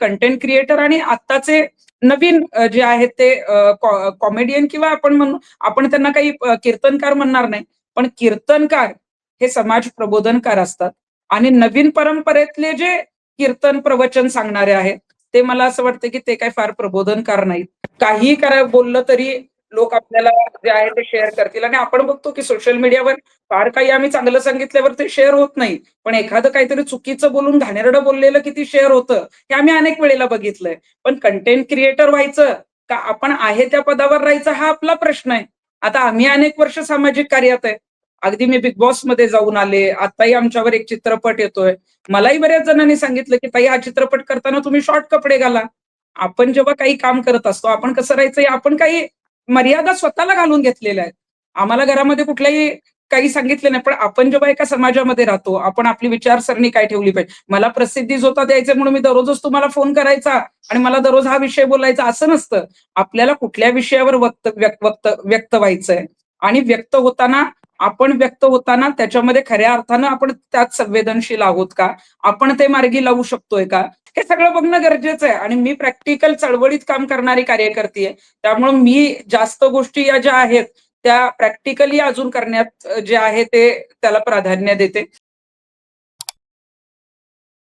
Content creator आणि आत्ताचे नवीन जे आहेत ते कॉमेडियन किंवा आपण म्हणू आपण त्यांना काही कीर्तनकार म्हणणार नाही. पण कीर्तनकार हे समाज प्रबोधनकार असतात आणि नवीन परंपरेतले जे कीर्तन, प्रवचन सांगणारे आहेत, ते मला असं वाटतं की ते काही फार प्रबोधनकार नाहीत. काहीही करा बोललं तरी लोक आपल्याला जे आहे ते शेअर करतील आणि आपण बघतो की सोशल मीडियावर फार काही आम्ही चांगलं सांगितल्यावर ते शेअर होत नाही. पण एखादं काहीतरी चुकीचं बोलून घाणेरडं बोललेलं किती शेअर होतं, हे आम्ही अनेक वेळेला बघितलंय. पण कंटेंट क्रिएटर व्हायचं का आपण आहे त्या पदावर राहायचं हा आपला प्रश्न आहे. आता आम्ही अनेक वर्ष सामाजिक कार्यात आहे. अगदी मी बिग बॉसमध्ये जाऊन आले. आताही आमच्यावर एक चित्रपट येतोय. मलाही बऱ्याच जणांनी सांगितलं, की "ताई हा चित्रपट करताना तुम्ही शॉर्ट कपडे घाला." आपण जेव्हा काही काम करत असतो, आपण कसं राहायचं आपण काही मर्यादा स्वतःला घालून घेतलेल्या आहेत. आम्हाला घरामध्ये कुठल्याही काही सांगितलं नाही. पण आपण जेव्हा एका समाजामध्ये राहतो, आपण आपली विचारसरणी काय ठेवली पाहिजे. मला प्रसिद्धी जोता द्यायचं म्हणून मी दररोजच तुम्हाला फोन करायचा आणि मला दररोज हा विषय बोलायचा असं नसतं. आपल्याला कुठल्या विषयावर वक्त व्यक्त व्यक्त व्हायचंय आणि व्यक्त होताना आपण व्यक्त होताना त्याच्यामध्ये खऱ्या अर्थानं आपण त्यात संवेदनशील आहोत का? आपण ते मार्गी लावू शकतोय का? हे सगळं बघणं गरजेचं आहे आणि मी प्रॅक्टिकल चळवळीत काम करणारी कार्यकर्ती आहे. त्यामुळे मी जास्त गोष्टी या ज्या आहेत, त्या प्रॅक्टिकली अजून करण्यात जे आहे ते त्याला प्राधान्य देते.